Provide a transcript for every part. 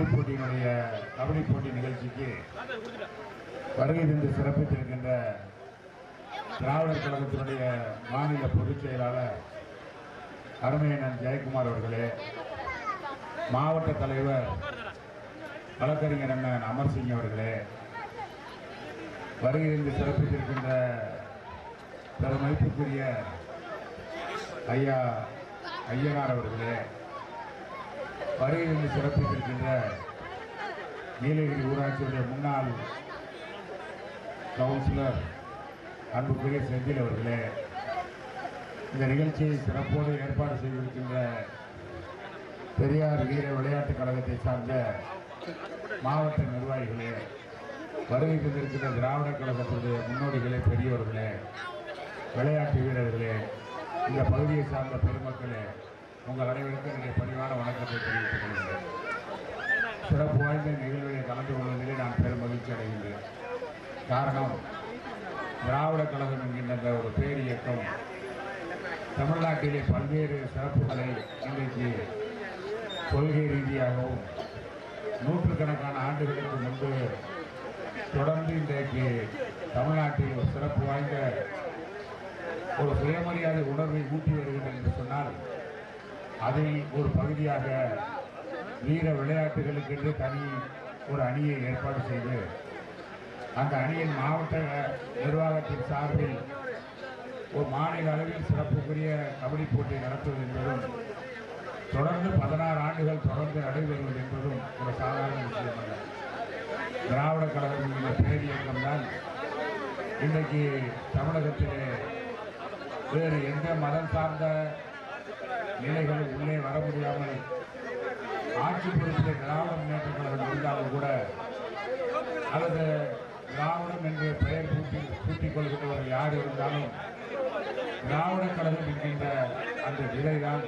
கபடி போட்டியினுடைய கபடி போட்டி நிகழ்ச்சிக்கு வருகை தந்து சிறப்பித்திருக்கின்ற திராவிடர் கழகத்தினுடைய மாநில பொதுச் செயலாளர் அருமையண்ணன் ஜெயக்குமார் அவர்களே மாவட்ட தலைவர் வழக்கறிஞர் அண்ணன் அமர்சிங் அவர்களே வருகை தந்து சிறப்பித்திருக்கின்ற பெருமதிப்புக்குரிய ஐயா ஐயனார் அவர்களே வருகை சிறப்பித்திருக்கின்ற நீலகிரி ஊராட்சியுடைய முன்னாள் கவுன்சிலர் அன்புக்குரிய செந்தில் அவர்களே இந்த நிகழ்ச்சியை சிறப்போடு ஏற்பாடு செய்திருக்கின்ற பெரியார் வீர விளையாட்டுக் கழகத்தை சார்ந்த மாவட்ட நிர்வாகிகளே வருகை தந்திருக்கின்ற திராவிடர் கழகத்துடைய முன்னோடிகளே பெரியோர்களே விளையாட்டு வீரர்களே இந்த பகுதியை சார்ந்த பெருமக்களே உங்கள் அனைவருக்கும் என்னுடைய பணிவான வணக்கத்தை தெரிவித்துக் கொள்கிறேன். சிறப்பு வாய்ந்த நிகழ்வுகளை கலந்து கொள்வதிலே நான் பெரும் மகிழ்ச்சி அடைகின்றேன். காரணம் திராவிட கழகம் என்கின்ற ஒரு பேர் இயக்கம் தமிழ்நாட்டிலே பல்வேறு சிறப்புகளை இன்றைக்கு கொள்கை ரீதியாகவும் நூற்றுக்கணக்கான ஆண்டுகளுக்கு முன்பு தொடர்ந்து இன்றைக்கு தமிழ்நாட்டில் ஒரு சிறப்பு வாய்ந்த ஒரு சுயமரியாதை உணர்வை ஊட்டி வருகின்றன என்று சொன்னால் அதை ஒரு பகுதியாக வீர விளையாட்டுகளுக்கென்று தனி ஒரு அணியை ஏற்பாடு செய்து அந்த அணியின் மாவட்ட நிர்வாகத்தின் சார்பில் ஒரு மாநில அளவில் சிறப்புக்குரிய கபடி போட்டி நடத்துவது என்பதும் தொடர்ந்து பதினாறு ஆண்டுகள் தொடர்ந்து நடைபெறுவது என்பதும் ஒரு சாதாரண விஷயம் அல்ல திராவிட கழகம் பேர் இயக்கம்தான் இன்றைக்கு தமிழகத்திலே வேறு எந்த மதம் சார்ந்த ஏழைகள் உள்ளே வர முடியாமல் ஆட்சி பொறுப்பிலே திராவிட முன்னேற்ற கழகம் இருந்தாலும் கூட அல்லது திராவிடம் என்று பெயர் கூட்டி கூட்டிக் கொள்கின்றவர்கள் யார் இருந்தாலும் திராவிட கழகம் என்கின்ற அந்த விலைதான்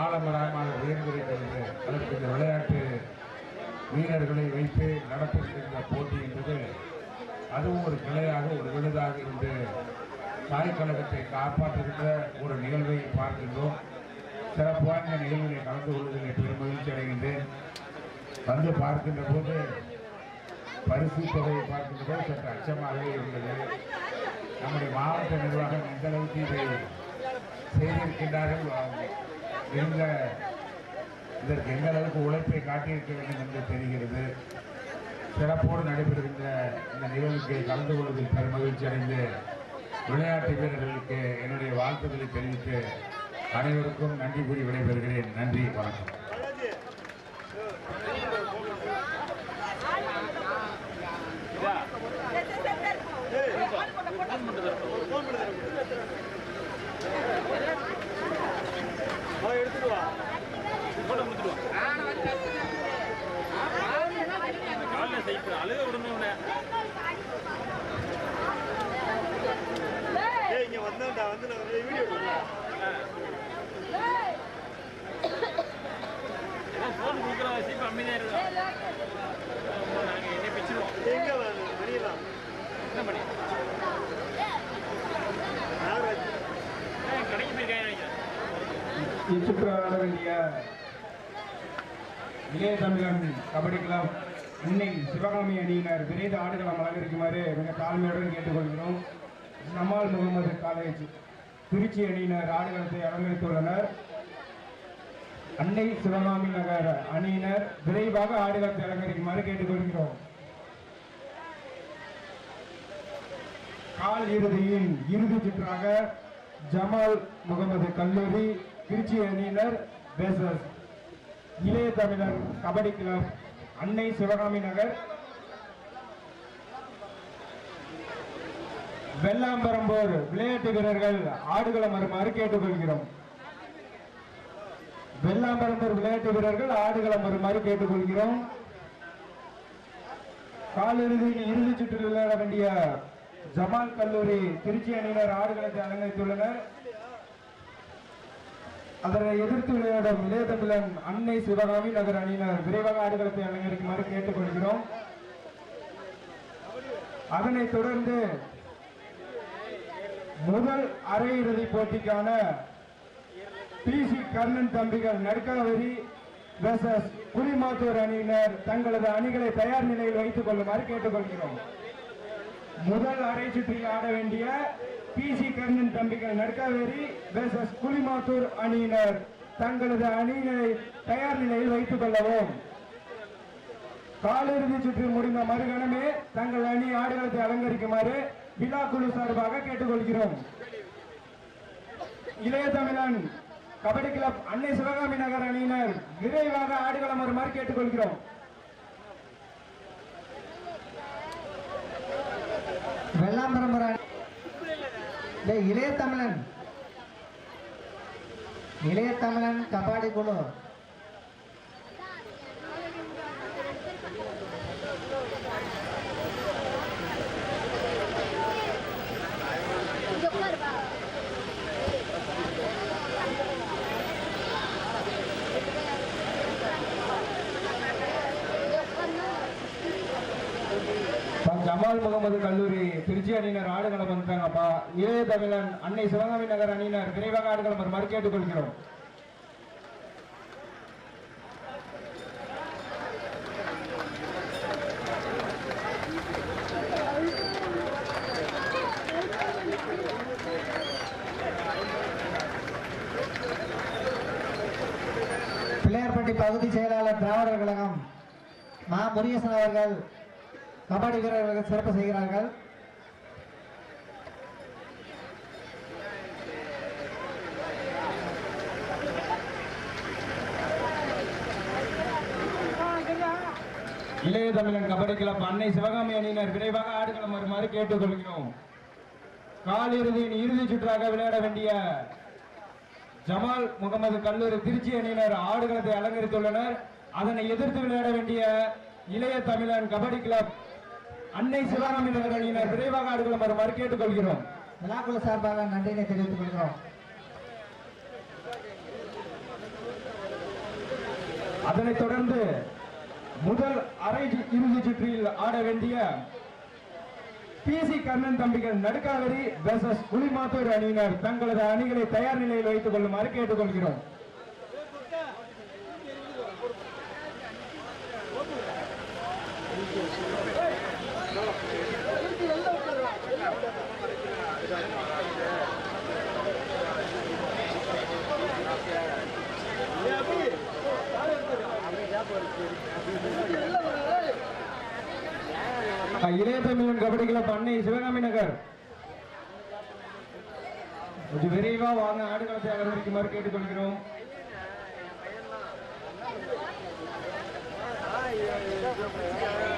ஆலமரமாக உயர்ந்திருக்கிறது அதற்கு இந்த விளையாட்டு வீரர்களை வைத்து நடத்திருக்கின்ற போட்டி என்பது அதுவும் ஒரு கிளையாக ஒரு விழுதாக இருந்து தாய் கழகத்தை காப்பாற்றுகின்ற ஒரு நிகழ்வை பார்க்கின்றோம். சிறப்பான நிகழ்வுகளை கலந்து கொள்வதில் பெரும் மகிழ்ச்சி அடைகின்றேன். வந்து பார்க்கின்ற போது பரிசு தொகையை பார்க்கின்ற போது சற்று அச்சமாகவே இருந்தது. நம்முடைய மாவட்ட நிர்வாகம் எந்த அளவுக்கு இதை செய்திருக்கின்றார்கள் இருந்த இதற்கு எந்த அளவுக்கு உழைப்பை காட்டியிருக்க வேண்டும் என்று தெரிகிறது. சிறப்போடு நடைபெறுகின்ற இந்த நிகழ்வுக்கு கலந்து கொள்வதில் பெரும் மகிழ்ச்சி அடைந்து விளையாட்டு வீரர்களுக்கு என்னுடைய வாழ்த்துக்களை தெரிவித்து அனைவருக்கும் நன்றி கூறி விடைபெறுகிறேன் நன்றி வணக்கம் எடுத்துட்டு வா போட்டோ கொடுத்துட்டு செய்ய அழுக விடணும் உன்னை. வந்தேன்டா வந்து நான் வீடியோ எடுக்கிறேன் நாங்கள் என்ன வேண்டிய இளைய தமிழன் கபடி கிளப் இன்னை சிவகாமி அணியினர் விரைந்து ஆடுகளம் அலங்கரிக்குமாறு மிக தாழ்மையுடன் கேட்டுக்கொள்கிறோம். நம்மால் முகமது காலேஜ் திருச்சி அணியினர் ஆடுகளத்தை அலங்கரித்துள்ளனர் அன்னை சிவகாமி நகர அணியினர் விரைவாக ஆடுகளத்தை அலங்கரிக்குமாறு கேட்டுக்கொள்கிறோம். கால் இறுதியின் இறுதி சுற்றாக ஜமால் முகமது கல்லூரி திருச்சி அணியினர் பேசஸ் இளைய தமிழர் கபடி கிளப் அன்னை சிவகாமி நகர் வெள்ளாம்பரம்போர் விளையாட்டு வீரர்கள் ஆடுகளம் வருமாறு கேட்டுக்கொள்கிறோம். வெள்ளாம்பரம்போர் விளையாட்டு வீரர்கள் ஆடுகளம் வருமாறு கேட்டுக்கொள்கிறோம். காலிறுதியில் இறுதி சுற்றில் விளையாட வேண்டிய ஜமால் கல்லூரி திருச்சி அணியினர் ஆடுகளத்தை அலங்கரித்துள்ளனர். அதனை எதிர்த்து விளையாடும் இளைய தமிழன் அன்னை சிவகாமி நகர் அணியினர் விரைவாக ஆடுகளத்தை அலங்கரிக்குமாறு கேட்டுக்கொள்கிறோம். அதனைத் தொடர்ந்து முதல் அரையிறுதி போட்டிக்கான பிசி கர்ணன் தம்பிகள் நடுக்காவரி வெசஸ் குடிமாத்தூர் அணியினர் தங்களது அணிகளை தயார் நிலையில் வைத்துக் கொள்ளுமாறு கேட்டுக்கொள்கிறோம். முதல் அரை சுற்றில் ஆட வேண்டிய பிசி கர்ணன் தம்பிகள் நற்காவேரி வெசஸ் குளிமாத்தூர் அணியினர் தங்களது அணியினை தயார் நிலையில் வைத்துக் கொள்ளவும். காலிறுதி சுற்று முடிந்த மறுகணமே தங்கள் அணி ஆடுகளத்தை அலங்கரிக்குமாறு விழா குழு சார்பாக கேட்டுக்கொள்கிறோம். இளைய தமிழன் கபடி கிளப் அன்னை சிவகாமி நகர் அணியினர் விரைவாக ஆடுகளம் வருமாறு கேட்டுக்கொள்கிறோம். வெள்ளாம்பரம்புர இளைய தமிழன். இளைய தமிழன் கபாடி குழு. ஜமால் முகமது கல்லூரி திருச்சி அணியினர் ஆடுகளம் வந்துட்டாங்கப்பா இளைய தமிழன் அன்னை சிவகாமி நகர் அணியினர் விரைவாக ஆடுகளம் வருமாறு கேட்டுக்கொள்கிறோம். பிள்ளையார்பட்டி பகுதி செயலாளர் திராவிடர் கழகம் மா. முருகேசன் அவர்கள் கபாடி வீரர்களுக்கு சிறப்பு செய்கிறார்கள். இளைய தமிழன் கபடி கிளப் அன்னை சிவகாமி அணியினர் விரைவாக ஆடுகளம் வருமாறு கேட்டுக்கொள்கிறோம். காலிறுதியின் இறுதி சுற்றாக விளையாட வேண்டிய ஜமால் முகமது கல்லூரி திருச்சி அணியினர் ஆடுகளத்தை அலங்கரித்துள்ளனர். அதனை எதிர்த்து விளையாட வேண்டிய இளைய தமிழன் கபடி கிளப் அன்னை நகர் அணியினர் விரைவாக ஆடுகளம் வருமாறு கேட்டுக்கொள்கிறோம். விழாக்குழு சார்பாக நன்றினை தெரிவித்துக் கொள்கிறோம். அதனைத் தொடர்ந்து முதல் அரை இறுதி சுற்றில் ஆட வேண்டிய பிசி கர்ணன் தம்பிகள் நடுக்காவரி வெர்சஸ் புலிமாத்தூர் அணியினர் தங்களது அணிகளை தயார் நிலையில் வைத்துக் கொள்ளுமாறு கேட்டுக்கொள்கிறோம். இருபத்தி மில்லியன் தமிழன் கபடி சிவகாமி நகர் கொஞ்சம் விரைவா வாங்க ஆடுகளத்தை அலங்கரிக்குமாறு கேட்டுக்கொள்கிறோம் வெளில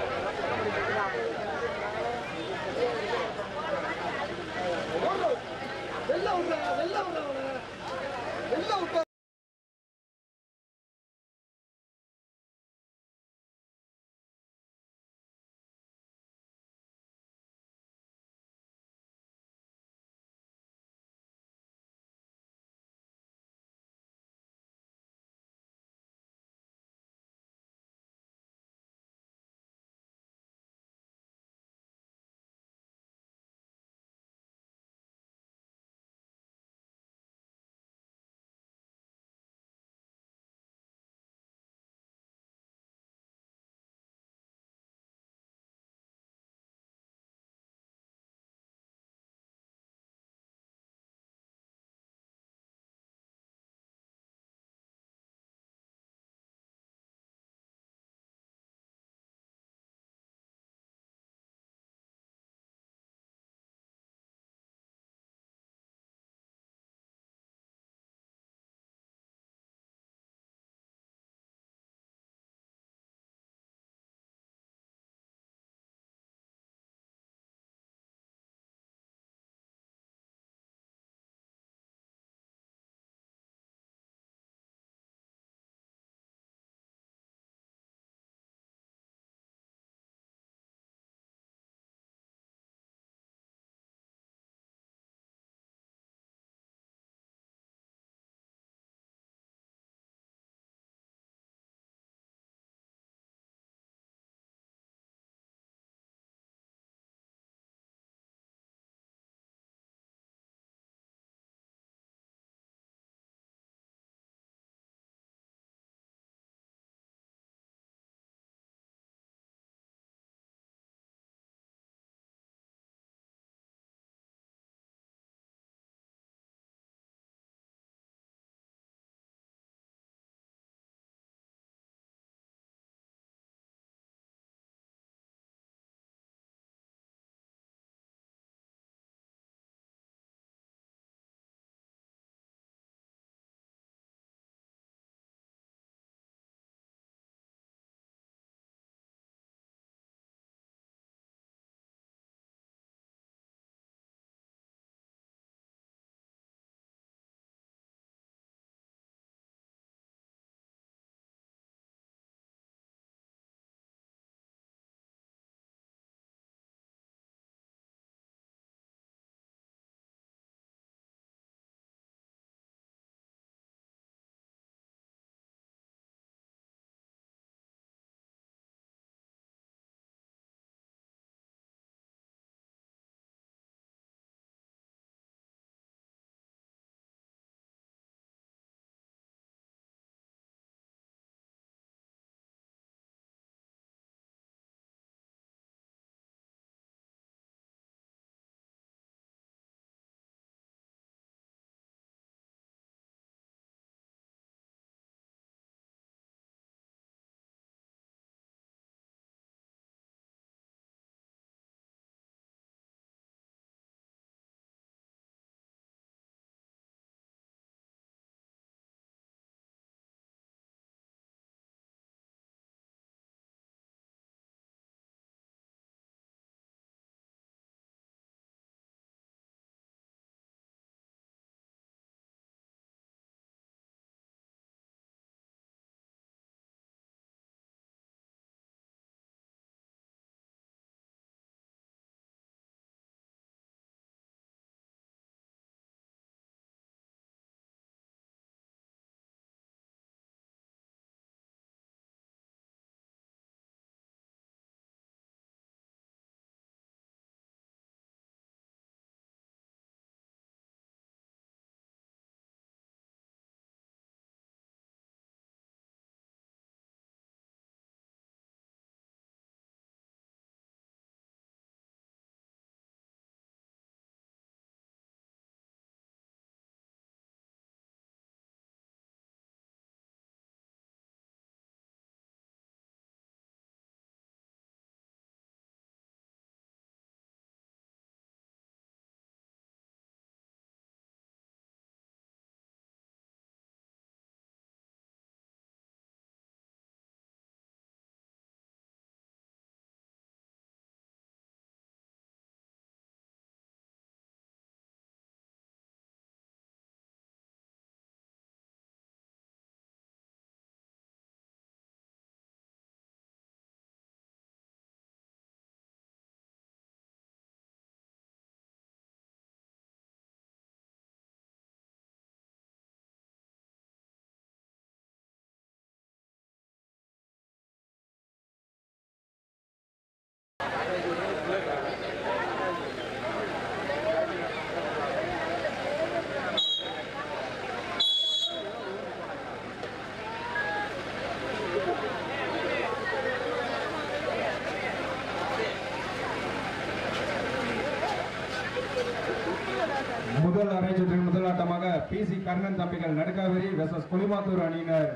முதல் அரை சுற்றின் முதல் ஆட்டமாக பி. சி. கர்ணன் தம்பிகள் நடுக்காவிரி வெசஸ் குளிமாத்தூர் அணியினர்.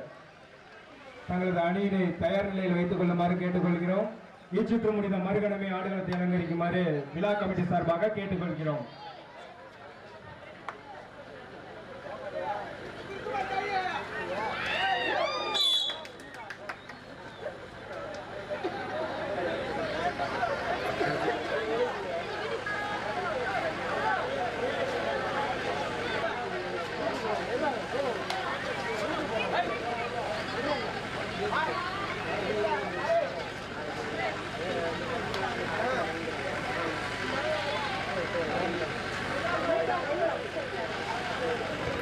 தங்களது அணியினை தயார் நிலையில் வைத்துக் கொள்ளுமாறு கேட்டுக்கொள்கிறோம். இச்சுற்று முடிந்த மறுகணமே ஆடுகளத்தை அலங்கரிக்குமாறு விழா கமிட்டி சார்பாக கேட்டுக்கொள்கிறோம்.